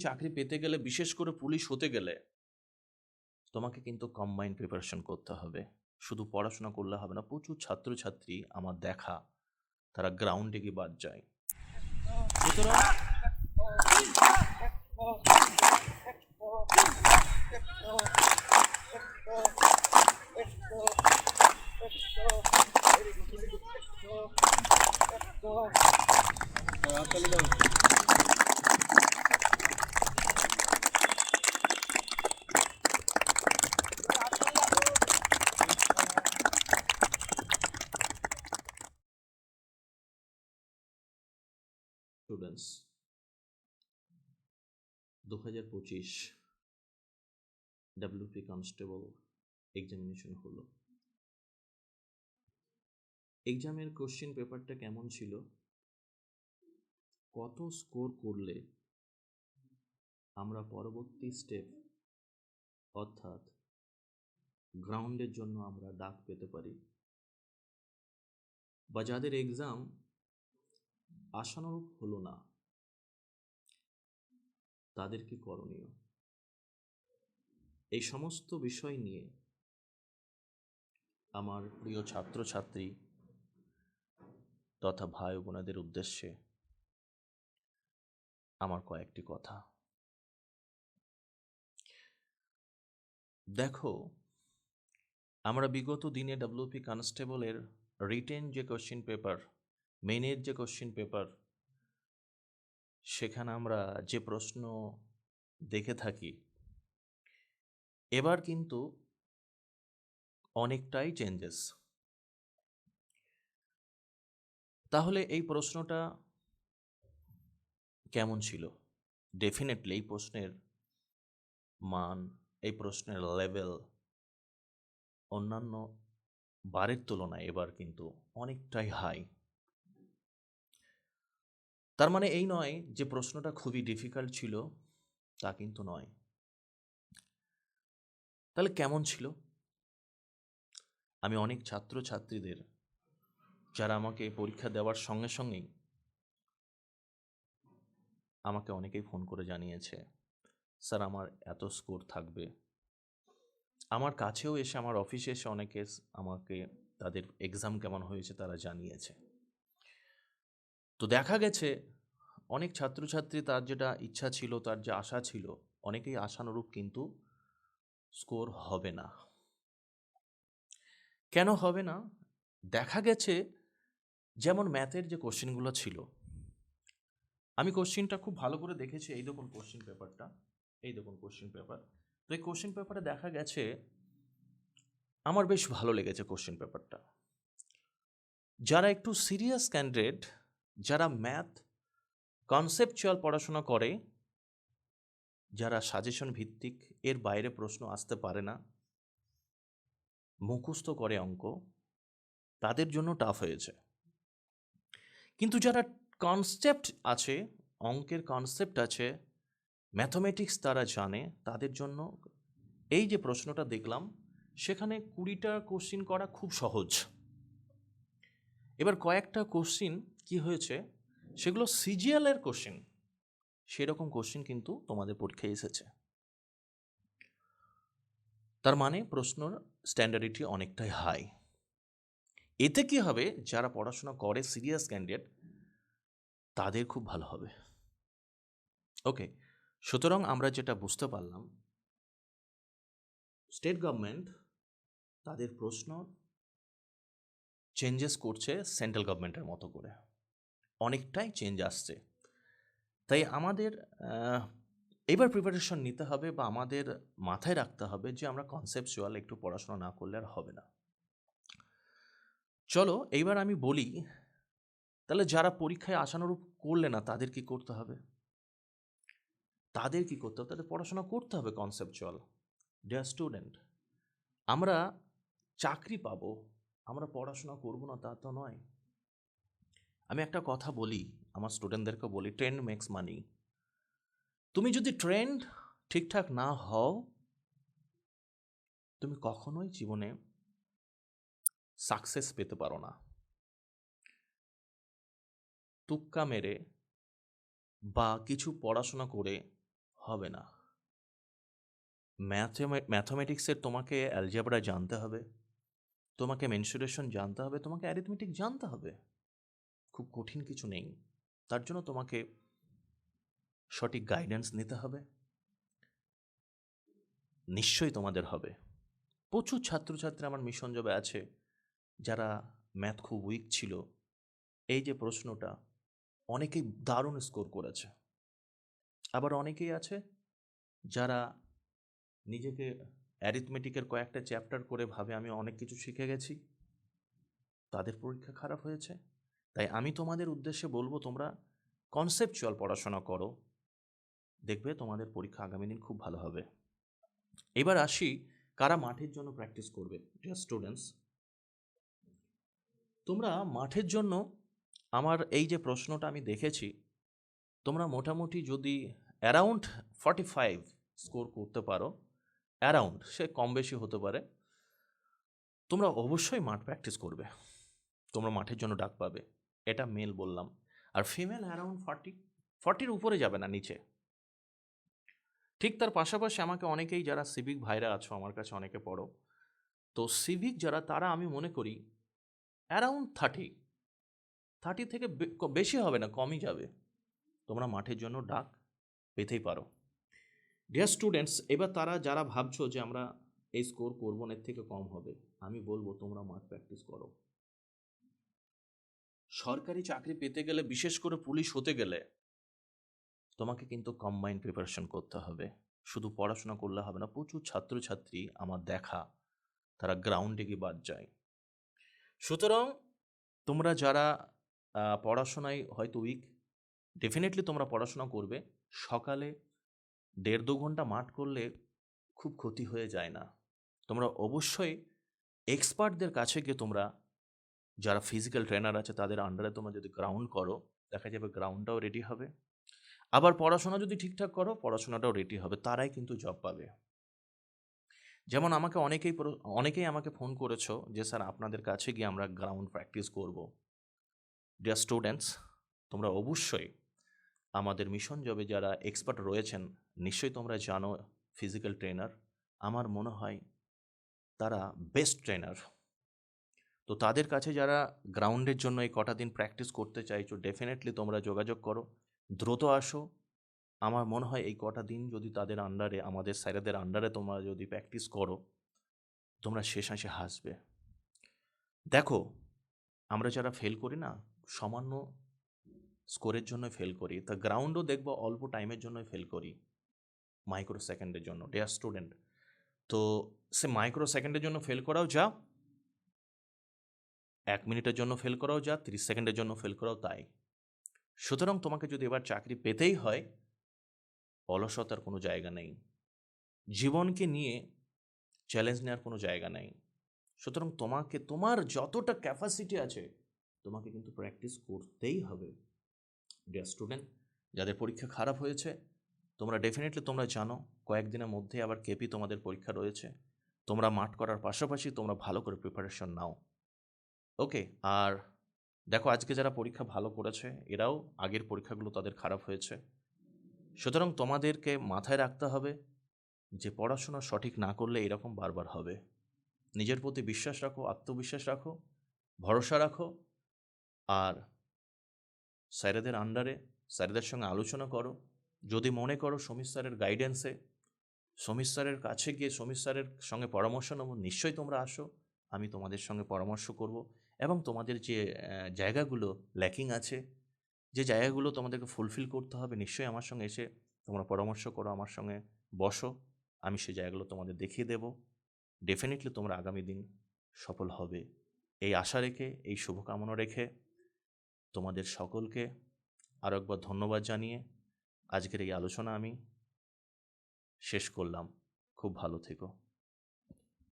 চাকরি পেতে গেলে, বিশেষ করে পুলিশ হতে গেলে, তোমাকে কিন্তু কম্বাইন্ড প্রিপারেশন করতে হবে। শুধু পড়াশোনা করলে হবে না, প্রচুর ছাত্রছাত্রী আমার দেখা, তারা গ্রাউন্ডে গিয়ে বাদ যায়। সুতরাং স্টুডেন্টস দু হাজার পঁচিশ ডাব্লিউপি কনস্টেবল এক্সামিনেশন হলো। এক্সামের কোশ্চেন পেপারটা কেমন ছিল? কত স্কোর করলে আমরা পরবর্তী স্টেপ অর্থাৎ গ্রাউন্ডের জন্য আমরা ডাক পেতে পারি? বা যাদের এক্সাম আশানুরূপ হলো না। তাদের কি করণীয়? এই সমস্ত বিষয় নিয়ে আমার প্রিয় ছাত্রছাত্রী তথা ভাই বোনাদের উদ্দেশ্যে আমার কয়েকটি কথা। দেখো, আমরা বিগত দিনে ডাব্লিউপি কনস্টেবলের রিটেন যে কোশ্চেন পেপার মেনের যে কোশ্চেন পেপার সেখানে আমরা যে প্রশ্ন দেখে থাকি, এবার কিন্তু অনেকটাই চেঞ্জেস তাহলে এই প্রশ্নটা কেমন ছিল? ডেফিনেটলি এই প্রশ্নের মান, এই প্রশ্নের লেভেল অন্যান্য বারের তুলনায় এবার কিন্তু অনেকটাই হাই তার মানে এই নয় যে প্রশ্নটা খুবই ডিফিকাল্ট ছিল, তা কিন্তু নয়। তাহলে কেমন ছিল? আমি অনেক ছাত্রছাত্রীদের যারা আমাকে পরীক্ষা দেওয়ার সঙ্গে সঙ্গেই আমাকে অনেকেই ফোন করে জানিয়েছে, স্যার, আমার এত স্কোর থাকবে। আমার কাছেও এসে, আমার অফিসে এসে অনেকে আমাকে, তাদের এক্সাম কেমন হয়েছে তারা জানিয়েছে। তো দেখা গেছে, অনেক ছাত্রছাত্রী তার যেটা ইচ্ছা ছিল, তার যে আশা ছিল, অনেকেই আশানুরূপ কিন্তু স্কোর হবে না। কেন হবে না? দেখা গেছে, যেমন ম্যাথের যে কোশ্চেনগুলো ছিল, আমি কোশ্চেনটা খুব ভালো করে দেখেছি, এই দেখুন কোশ্চেন পেপারটা, এই দেখুন কোশ্চেন পেপার। তো এই কোশ্চেন পেপারে দেখা গেছে, আমার বেশ ভালো লেগেছে কোশ্চেন পেপারটা। যারা একটু সিরিয়াস ক্যান্ডিডেট যারা ম্যাথ কনসেপচুয়াল পড়াশোনা করে, যারা সাজেশন ভিত্তিক, এর বাইরে প্রশ্ন আসতে পারে না, মুখস্থ করে অঙ্ক, তাদের জন্য টাফ হয়েছে। কিন্তু যারা কনসেপ্ট আছে, অঙ্কের কনসেপ্ট আছে ম্যাথমেটিক্স তারা জানে, তাদের জন্য এই যে প্রশ্নটা দেখলাম, সেখানে কুড়িটা কোশ্চিন করা খুব সহজ। এবার কয়েকটা কোশ্চিন কি হয়েছে? সেগুলো সিজিএলের কোশ্চেন সেরকম কোশ্চেন কিন্তু তোমাদের পরীক্ষায় এসেছে। তার মানে প্রশ্নর স্ট্যান্ডার্ডিটি অনেকটাই হাই এতে কি হবে? যারা পড়াশোনা করে সিরিয়াস ক্যান্ডিডেট তাদের খুব ভালো হবে। ওকে সুতরাং আমরা যেটা বুঝতে পারলাম স্টেট গভর্নমেন্ট তাদের প্রশ্ন চেঞ্জেস করছে সেন্ট্রাল গভর্নমেন্টের মতো করে। অনেকটাই চেঞ্জ আসছে। তাই আমাদের এবার প্রিপারেশন নিতে হবে বা আমাদের মাথায় রাখতে হবে যে আমরা কনসেপচুয়াল একটু পড়াশোনা না করলে আর হবে না। চলো, এইবার আমি বলি, তাহলে যারা পরীক্ষায় আশানুরূপ করলে না, তাদের কি করতে হবে? তাদের কি করতে হবে? তাদের পড়াশোনা করতে হবে কনসেপচুয়াল ডিয়ার স্টুডেন্ট আমরা চাকরি পাবো, আমরা পড়াশোনা করব না, তা তো নয়। আমি একটা কথা বলি, আমার স্টুডেন্টদেরকে বলি ট্রেন্ড মেক্স মানি তুমি যদি ট্রেন্ড ঠিকঠাক না হও, তুমি কখনোই জীবনে সাকসেস পেতে পারো না। তুক্কা মেরে বা কিছু পড়াশোনা করে হবে না। ম্যাথমে ম্যাথমেটিক্সের তোমাকে অ্যালজেব্রা জানতে হবে, তোমাকে মেনসুরেশন জানতে হবে, তোমাকে অ্যারিথমেটিক জানতে হবে। খুব কঠিন কিছু নেই। তার জন্য তোমাকে সঠিক গাইডেন্স নিতে হবে। নিশ্চয়ই তোমাদের হবে। প্রচুর ছাত্রছাত্রী আমার মিশন জবে আছে, যারা ম্যাথ খুব উইক ছিল। এই যে প্রশ্নটা, অনেকেই দারুণ স্কোর করেছে। আবার অনেকেই আছে, যারা নিজেকে অ্যারিথমেটিকের কয়েকটা চ্যাপ্টার করে ভাবে আমি অনেক কিছু শিখে গেছি। তাদের পরীক্ষা খারাপ হয়েছে। তাই আমি তোমাদের উদ্দেশ্যে বলব, তোমরা কনসেপচুয়াল পড়াশোনা করো। দেখবে তোমাদের পরীক্ষা আগামী দিন খুব ভালো হবে। এবার আসি, কারা মাঠের জন্য প্র্যাকটিস করবে? ডিয়ার স্টুডেন্টস তোমরা মাঠের জন্য আমার এই যে প্রশ্নটা আমি দেখেছি, তোমরা মোটামুটি যদি অ্যারাউন্ড ফর্টি ফাইভ স্কোর করতে পারো অ্যারাউন্ড সে কম বেশি হতে পারে, তোমরা অবশ্যই মাঠ প্র্যাকটিস করবে। তোমরা মাঠের জন্য ডাক পাবে। এটা মেল বললাম। আর ফিমেল অ্যারাউন্ড ফর্টি ফর্টির উপরে যাবে না, নিচে। ঠিক তার পাশাপাশি আমাকে অনেকেই যারা সিভিক ভাইরা আছো, আমার কাছে অনেকে পড়ো, তো সিভিক যারা, তারা আমি মনে করি অ্যারাউন্ড থার্টি থার্টি থেকে বেশি হবে না, কমই যাবে। তোমরা মাঠের জন্য ডাক পেতেই পারো। ডিয়ার স্টুডেন্টস এবার তারা যারা ভাবছ যে আমরা এই স্কোর করব, এর থেকে কম হবে, আমি বলব তোমরা মাঠ প্র্যাকটিস করো। সরকারি চাকরি পেতে গেলে, বিশেষ করে পুলিশ হতে গেলে, তোমাকে কিন্তু কম্বাইন প্রিপারেশন করতে হবে। শুধু পড়াশোনা করলে হবে না, প্রচুর ছাত্রছাত্রী আমার দেখা, তারা গ্রাউন্ডে গিয়ে বাদ যায়। সুতরাং তোমরা যারা পড়াশোনায় হয়তো উইক ডেফিনেটলি তোমরা পড়াশোনা করবে। সকালে দেড় দু ঘণ্টা মাঠ করলে খুব ক্ষতি হয়ে যায় না। তোমরা অবশ্যই এক্সপার্টদের কাছে গিয়ে তোমরা যারা ফিজিক্যাল ট্রেনার আছে, তাদের আন্ডারে তোমরা যদি গ্রাউন্ড করো, দেখা যাবে গ্রাউন্ডটাও রেডি হবে। আবার পড়াশোনা যদি ঠিকঠাক করো, পড়াশোনাটাও রেডি হবে, তারাই কিন্তু জব পাবে। যেমন আমাকে অনেকেই অনেকেই আমাকে ফোন করেছ যে, স্যার, আপনাদের কাছে গিয়ে আমরা গ্রাউন্ড প্র্যাকটিস করব। ডিয়ার স্টুডেন্টস তোমরা অবশ্যই আমাদের মিশন জবে যারা এক্সপার্ট রয়েছেন, নিশ্চয়ই তোমরা জানো ফিজিক্যাল ট্রেনার আমার মনে হয় তারা বেস্ট ট্রেনার তো তাদের কাছে যারা গ্রাউন্ডের জন্য এই কটা দিন প্র্যাকটিস করতে চাইছো ডেফিনেটলি তোমরা যোগাযোগ করো। দ্রুত আসো। আমার মনে হয় এই কটা দিন যদি তাদের আন্ডারে আমাদের স্যারেদের আন্ডারে তোমরা যদি প্র্যাকটিস করো, তোমরা শেষ হাসে হাসবে। দেখো, আমরা যারা ফেল করি না, সামান্য স্কোরের জন্য ফেল করি। তা গ্রাউন্ডও দেখব অল্প টাইমের জন্য ফেল করি। মাইক্রো সেকেন্ডের জন্য ডেয়ার স্টুডেন্ট তো সে মাইক্রো সেকেন্ডের জন্য ফেল করাও যা এক মিনিটের জন্য ফেল করাও যা, তিরিশ সেকেন্ডের জন্য ফেল করাও তাই। সুতরাং তোমাকে যদি এবার চাকরি পেতেই হয়, অলসতার কোনো জায়গা নেই। জীবনকে নিয়ে চ্যালেঞ্জ নেওয়ার কোনো জায়গা নেই। সুতরাং তোমাকে, তোমার যতটা ক্যাপাসিটি আছে, তোমাকে কিন্তু প্র্যাকটিস করতেই হবে। ডিয়ার স্টুডেন্ট যাদের পরীক্ষা খারাপ হয়েছে, তোমরা ডেফিনেটলি তোমরা জানো, কয়েকদিনের মধ্যে আবার কেপি তোমাদের পরীক্ষা রয়েছে। তোমরা মাঠ করার পাশাপাশি তোমরা ভালো করে প্রিপারেশন নাও। ওকে, আর দেখো আজকে যারা পরীক্ষা ভালো করেছে এরাও আগের পরীক্ষাগুলো তাদের খারাপ হয়েছে। সুতরাং তোমাদেরকে মাথায় রাখতে হবে যে পড়াশোনা সঠিক না করলে এরকম বারবার হবে। নিজের প্রতি বিশ্বাস রাখো, আত্মবিশ্বাস রাখো, ভরসা রাখো, আর স্যারেদের আন্ডারে স্যারেদের সঙ্গে আলোচনা করো। যদি মনে করো সমীর স্যারের গাইডেন্সে সমীর স্যারের কাছে গিয়ে সমীর স্যারের সঙ্গে পরামর্শ নেব, নিশ্চয়ই তোমরা আসো। আমি তোমাদের সঙ্গে পরামর্শ করব। এবং তোমাদের যে জায়গাগুলো ল্যাকিং আছে, যে জায়গাগুলো তোমাদেরকে ফুলফিল করতে হবে, নিশ্চয়ই আমার সঙ্গে এসে তোমরা পরামর্শ করো, আমার সঙ্গে বসো, আমি সেই জায়গাগুলো তোমাদের দেখিয়ে দেব। ডেফিনেটলি তোমরা আগামী দিন সফল হবে। এই আশা রেখে, এই শুভকামনা রেখে তোমাদের সকলকে আরও একবার ধন্যবাদ জানিয়ে আজকের এই আলোচনা আমি শেষ করলাম। খুব ভালো থেকো।